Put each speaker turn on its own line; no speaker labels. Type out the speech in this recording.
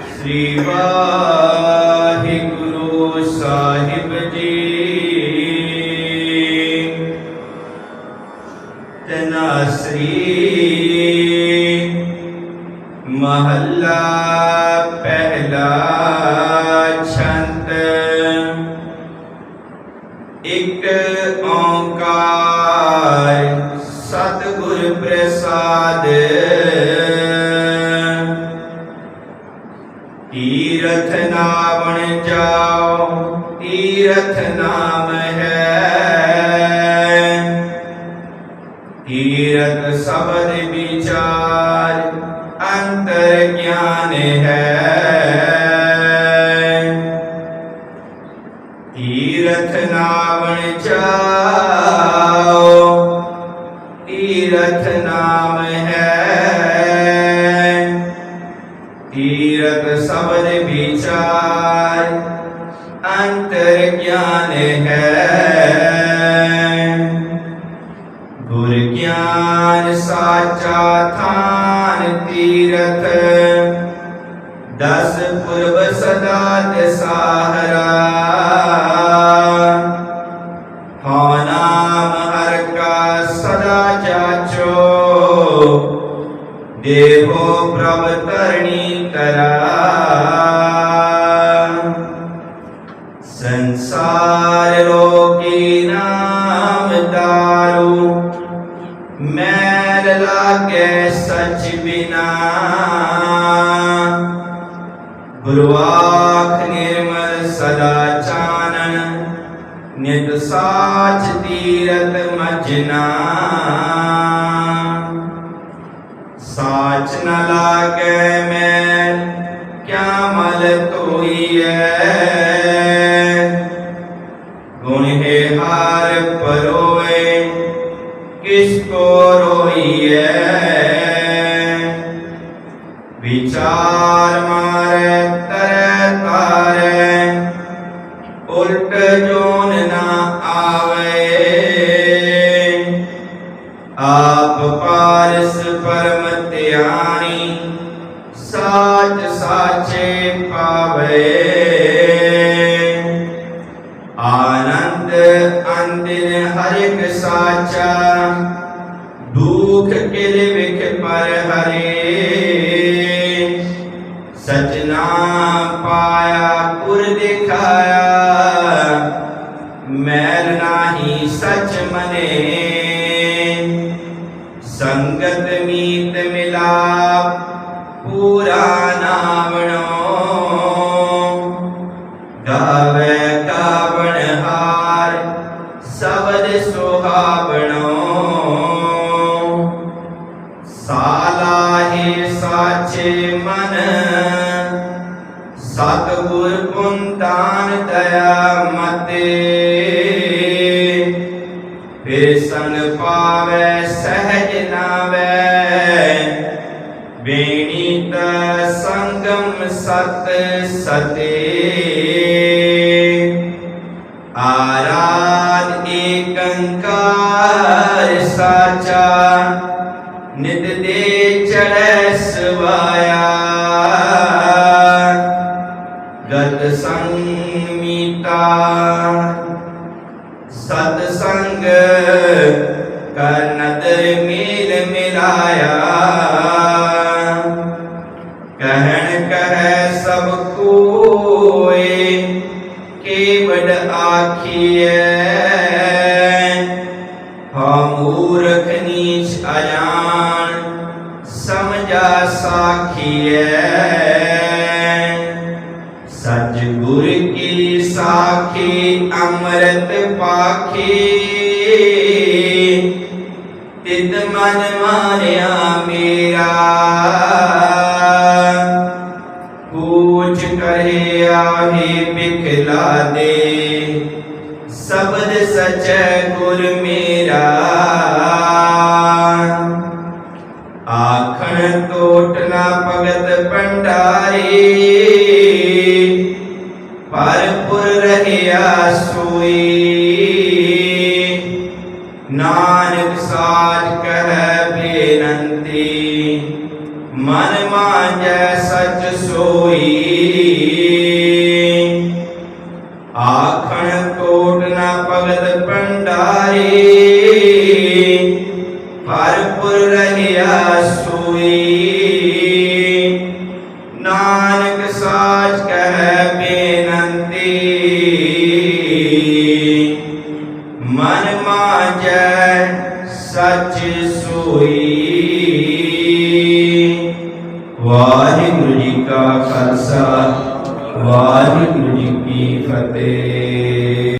ਸ੍ਰੀ ਵਾਹਿਗੁਰੂ ਸਾਹਿਬ ਜੀ ਤਨਾਸਰੀ ਮਹੱਲਾ ਪਹਿਲਾ ਛੰਦ ਇੱਕ ਤੀਰਥ ਨਾਵਣ ਜਾਓ, ਤੀਰਥ ਨਾਮ ਹੈ। ਤੀਰਥ ਸ਼ਬਦ ਵਿਚਾਰ ਅੰਤਰ ਗਿਆਨ ਹੈ। ਤੀਰਥ ਨਾਵਣ ਜਾਓ, ਤੀਰਥ ਨਾਮ ਹੈ। ਤੀਰਥ ਸ਼ਬਦ ਵਿਚਾਰ ਅੰਤਰ ਗਿਆਨ ਹੈ ਗੁਰ ਗਿਆਨ ਸਾਚਾ ਥਾਨ ਤੀਰਥ ਦਸ ਪੁਰਬ ਸਦਾ ਦਸਾਹਰਾ ਹਉ ਨਾਮ ਹਰ ਕਾ ਸਦਾ ਜਾਚੋ ਦੇਹੋ ਪ੍ਰਭ ਕਰਾ। ਤਰਾ ਸੰਸਾਰ ਰੋਗੀ ਨਾਮ ਦਾਰੂ ਮੈਲ ਲਾਗੇ ਸਚ ਬਿਨਾ। ਗੁਰਵਾਖ ਨਿਰਮਲ ਸਦਾ ਚਾਨਣ। ਨਿਤ ਸਾਚ ਤੀਰਤ ਮਜਨਾ। ਸਾਚ ਨ ਲਾਗੇ ਮੈਂ ਕਿਆ ਮਲ ਤੋਈਐ ਗੁਣ ਹੈ ਹਾਰ ਪਰੋਏ ਕਿਸ ਕੋ ਰੋਈਐ ਵਿਚਾਰ ਮਾਰੇ ਤਰੈ ਤਾਰੇ ਉਲਟ ਜੋਨ ਨਾ ਆਵੇ ਆਪ ਪਾਰਸ ਪਰਮ ਧਿਆਨੀ ਸਾਚ ਸਾਚੇ ਪਾਵੇ। ਆਨੰਦ ਅੰਦਿਨ ਹਰ ਇੱਕ ਸਾਚਾ, ਦੁਖ ਕਿਲ ਵਿਖ ਪਰ ਹਰੇ। ਸਚਨਾ ਪਾਇਆ, ਪੁਰ ਦਿਖਾਇਆ, ਮੈਲ ਨਾਹੀ ਸਚ ਮਨੇ। ਸੰਗਤ ਮੀਤ ਮਿਲਾਪ ਪੂਰਾ ਨਾਵਣੋ ਗਾਵੇ ਕਾਵਣ ਹਾਰ ਸਬਦ ਸੁਹਾਵਣੋ ਸਾਲਾਹੇ ਸਾਚੇ ਮਨ ਸਤਿਗੁਰ ਪੁੰਤਾਨ ਦਇਆ ਮਤੇ ਬੇਣੀ ਸੰਗਮ ਸਤ ਸਤੇ। ਆਰਾਧ ਏਕੰਕਾਰ ਸਾਚਾ, ਨਿਤ ਦੇ ਚੜੈ ਸਵਾਇਆ। ਗਤ ਸੰਮੀਤਾ ਸਤ ਸੰਗ ਕਰ ਨਦਰ ਮੇਲ ਮਿਲਾਇਆ। ਕਹਿਣ ਕਹੈ ਸਭ ਕੋਏ ਕੇਵਡ ਆਖੀਐ, ਹਾਂ ਮੂਰਖ ਨੀਚ ਅਜਾਨ ਸਮਝਾ ਸਾਖੀਐ। ਸਚ ਗੁਰ ਕੀ ਸਾਖੀ, ਅੰਮ੍ਰਿਤ ਪਾਖੀ ਤਿਤ ਮਨ ਮਾਰਿਆ ਮੇਰਾ। ਕਰੇ ਆਹੇ ਬਿਖਲਾ ਦੇ ਸ਼ਬਦ ਸਚੈ ਗੁਰ ਮੇਰਾ। ਆਖਣ ਟੋਟ ਨਾ ਭਗਤ ਭੰਡਾਰੀ ਪਰਪੁਰ ਰਹਿਆ ਸੋਈ ਨਾਨਕ ਸਾਜ ਕਹਿ ਬੇਨੰਤੀ, ਮਨ ਮਾਂਜੈ ਸਚ ਸੋਈ। ਆਖਣ ਕੋਟ ਨਾ ਭਗਤ ਭੰਡਾਰੀ ਹਰਪੁਰ ਰਹਿਆ ਸੋਈ। ਨਾਨਕ ਸਾਚ ਕਹਿ ਬੇਨੰਤੀ, ਮਨ ਮਾਜੈ ਸਚ ਸੋਈ। ਵਾਹਿਗੁਰੂ ਜੀ ਕਾ ਖਾਲਸਾ, ਵਾਹਿਗੁਰੂ ਜੀ ਕੀ ਫਤਿਹ